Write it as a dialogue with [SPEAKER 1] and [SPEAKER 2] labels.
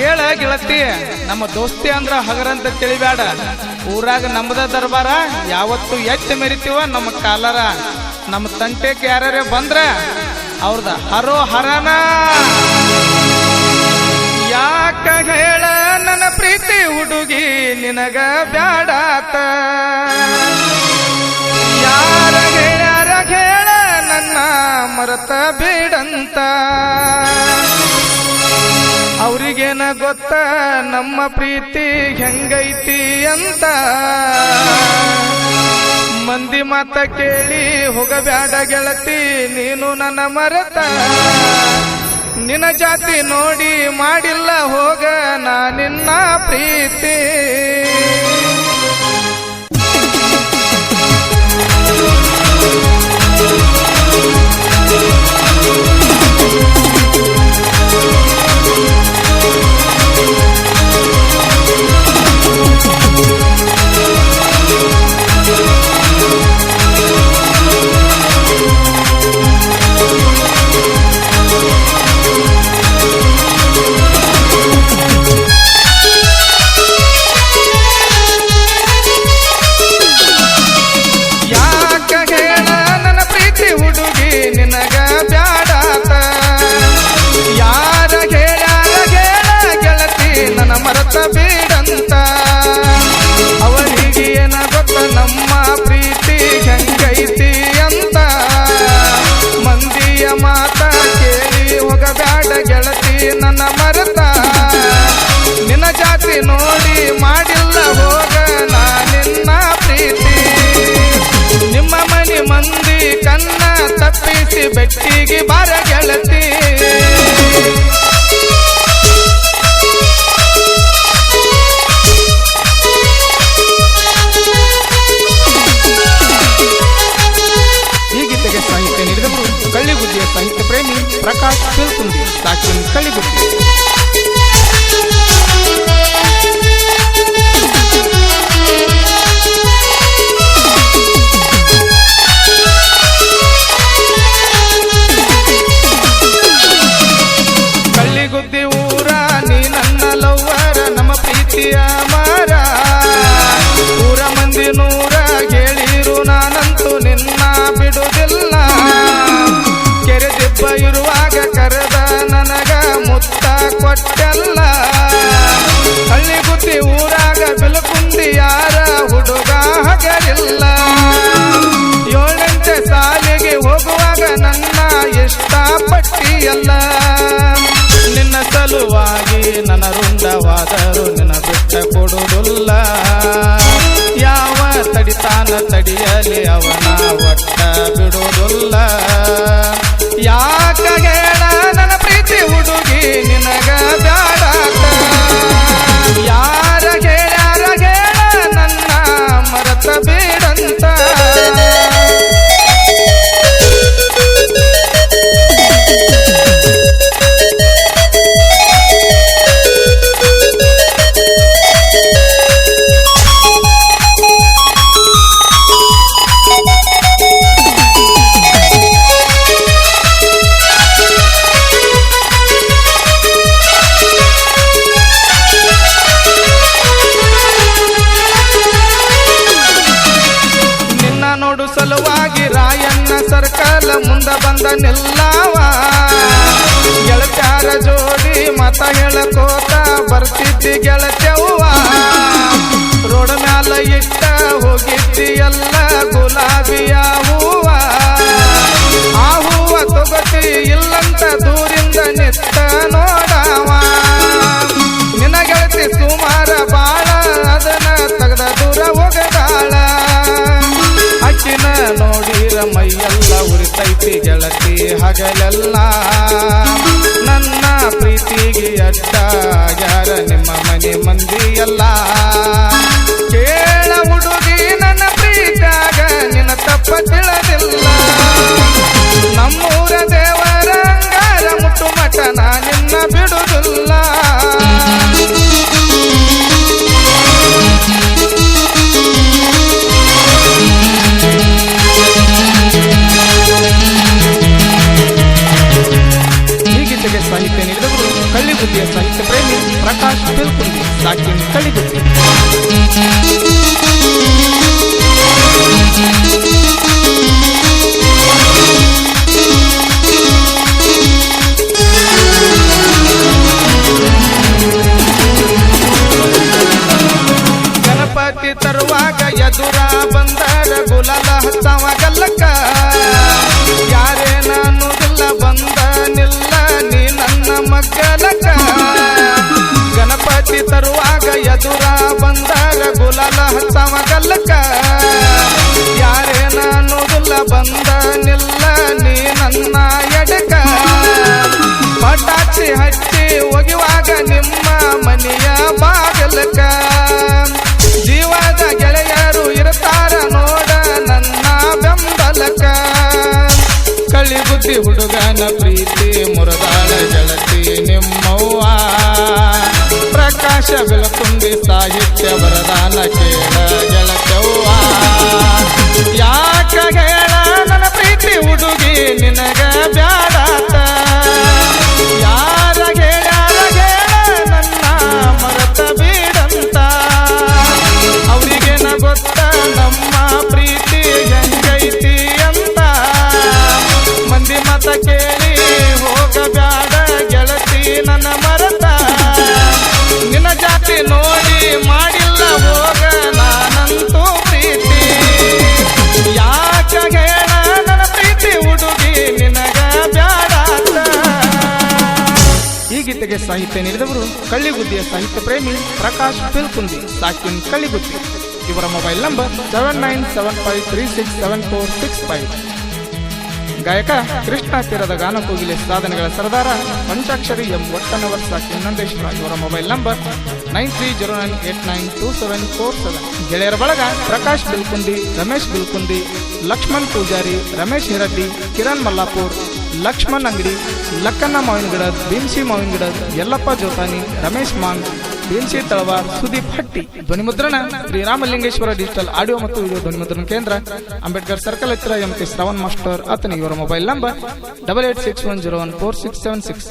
[SPEAKER 1] ಕೇಳ ಗೆಳತಿ, ನಮ್ಮ ದೋಸ್ತಿ ಅಂದ್ರ ಹಗರಂತ ತಿಳಿಬೇಡ ಊರಾಗ ನಮ್ಮದ ದರ್ಬಾರ, ಯಾವತ್ತು ಹೆಚ್ಚು ಮೆರಿತೀವ ನಮ್ಮ ಕಾಲರ. ನಮ್ಮ ತಂಟೆಕ್ ಯಾರ್ಯಾರೇ ಬಂದ್ರ ಅವ್ರದ ಹರೋ ಹರನ. ಯಾಕ ಹೇಳ ನನ್ನ ಪ್ರೀತಿ ಹುಡುಗಿ ನಿನಗ ಬ್ಯಾಡಾತ. ಯಾರ ಹೇಳ ನನ್ನ ಮರತ ಬೇಡಂತ. ಅವ್ರಿಗೇನ ಗೊತ್ತ ನಮ್ಮ ಪ್ರೀತಿ ಹೆಂಗೈತಿ ಅಂತ. ಮಂದಿ ಮಾತ ಕೇಳಿ ಹೋಗಬ್ಯಾಡ ಗೆಳತಿ, ನೀನು ನನ್ನ ಮರತ. ನಿನ್ನ ಜಾತಿ ನೋಡಿ ಮಾಡಿಲ್ಲ ಹೋಗ ನಾ ನಿನ್ನ ಪ್ರೀತಿ. ಮನೆ ಮಂದಿ ಕನ್ನ ತಪ್ಪಿಸಿ ಬೆಟ್ಟಿಗೆ ಬಾರ ಗೆಳತಿ ಈ ಗೀತೆಗೆ ಸಾಹಿತ್ಯ ನೀಡಿದವರು ಕಳ್ಳಿಗುದ್ದಿಯ ಸಾಹಿತ್ಯ ಪ್ರೇಮಿ ಪ್ರಕಾಶ್ ತಿಳ್ಕುಂದಿ ಸಾಕಿನ್ ಕಳ್ಳಿಗುದ್ದಿ ಕಳ್ಳಿಗುದ್ದಿ ಇಷ್ಟಪಟ್ಟಿಯಲ್ಲ ನಿನ್ನ ಸಲುವಾಗಿ ನನ್ನ ರುಂಡವಾದರು ನಿನ್ನ ಬಿಟ್ಟ ಕೊಡುವುದಿಲ್ಲ. ಯಾವ ತಡಿತಾನ ತಡಿಯಲಿ ಅವನ ಒಟ್ಟ ಬಿಡುವುದಿಲ್ಲ. ಯಾಕ ಹೇಳ ನನ್ನ ಪ್ರೀತಿ ಹುಡುಗಿ ನಿನಗ? ನಿಲ್ಲವ ಗೆಳತ್ಯಾರ ಜೋಡಿ ಮತ ಹೇಳಕೋತ ಬರ್ತಿದ್ದಿ ಗೆಳತ್ಯವ್ವ. ರೋಡ್ ಮ್ಯಾಲ ಇಟ್ಟ ಹೋಗಿದ್ದಿ ಎಲ್ಲ ಗುಲಾಬಿಯ ಉರಿತೈತಿ ಗೆಳತಿ ಹಗಲೆಲ್ಲ. ನನ್ನ ಪ್ರೀತಿಗೆ ಅಡ್ಡ ಯಾರ ನಿಮ್ಮ ಮನೆ ಮಂದಿ ಎಲ್ಲ ಕೇಳ ಹುಡುಗಿ, ನನ್ನ ಪ್ರೀತಾಗ ನಿನ್ನ ತಪ್ಪ ತಿಳಿದಿಲ್ಲ. ನಮ್ಮೂರ ಈ ಗೀತೆಗೆ ಸಾಹಿತ್ಯ ನೀಡಿದವರು ಕಳ್ಳಿ ಬುದ್ಧಿಯ ಸಾಹಿತ್ಯ ಬುದ್ಧಿ ಹುಡುಗನ ಪ್ರೀತಿ ಮುರದಾಳ ಗೆಳತಿ ನಿಮ್ಮವ್ವ. ಪ್ರಕಾಶ ಬೆಳಕುಂದಿ ಸಾಹಿತ್ಯ ವರದಾನ ಕೇಳ. ಗೀತೆಗೆ ಸಾಹಿತ್ಯ ನೀಡಿದವರು ಕಳ್ಳಿಗುದ್ದಿಯ ಸಾಹಿತ್ಯ ಪ್ರೇಮಿ ಪ್ರಕಾಶ್ ಪಿಲ್ಕುಂದಿ ಸಾಕಿನ್ ಕಳ್ಳಿಗುದ್ದಿ ಇವರ mobile number seven nine seven five three six seven four six five. ಗಾಯಕ ಕೃಷ್ಣ ತೀರದ ಗಾನಕೋಗಿಲೆ ಸಾಧನೆಗಳ ಸರದಾರ ಪಂಚಾಕ್ಷರಿ ಎಂ ಒಟ್ಟನವರ್ ಸಾಕಿ ನಂದೇಶ್ವರ. ಇವರ mobile number nine three zero nine eight nine two seven four seven. ಗೆಳೆಯರ ಬಳಗ ಪ್ರಕಾಶ್ ಬಿಲ್ಕುಂದಿ ರಮೇಶ್ ಬಿಲ್ಕುಂದಿ ಲಕ್ಷ್ಮಣ್ ಪೂಜಾರಿ, ರಮೇಶ್ ಹಿರಡ್ಡಿ, ಕಿರಣ್ ಮಲ್ಲಾಪುರ್ ಲಕ್ಷ್ಮಣ್ ಅಂಗಡಿ, ಲಕ್ಕಣ್ಣ ಮಾವಿನಗಿಡದ್ ಭೀಮ್ಸಿ ಮಾವಿನಗಿಡದ್ ಯಲ್ಲಪ್ಪ ಜೋತಾನಿ, ರಮೇಶ್ ಮಾಂಗ್ ಭೀಮ್ಸಿ ತಳವಾರ್, ಸುದೀಪ್ ಹಟ್ಟಿ ಧ್ವನಿ ಮುದ್ರಣ ಶ್ರೀರಾಮಲಿಂಗೇಶ್ವರ ಡಿಜಿಟಲ್ ಆಡಿಯೋ ಮತ್ತು ವಿಡಿಯೋ ಧ್ವನಿ ಮುದ್ರಣ ಕೇಂದ್ರ, ಅಂಬೇಡ್ಕರ್ ಸರ್ಕಲ್ ಹತ್ತಿರ ಎಂ ಕೆ ಶ್ರವಣ್ ಮಾಸ್ಟರ್ ಆತನ ಇವರ mobile number double eight six one zero one four six seven six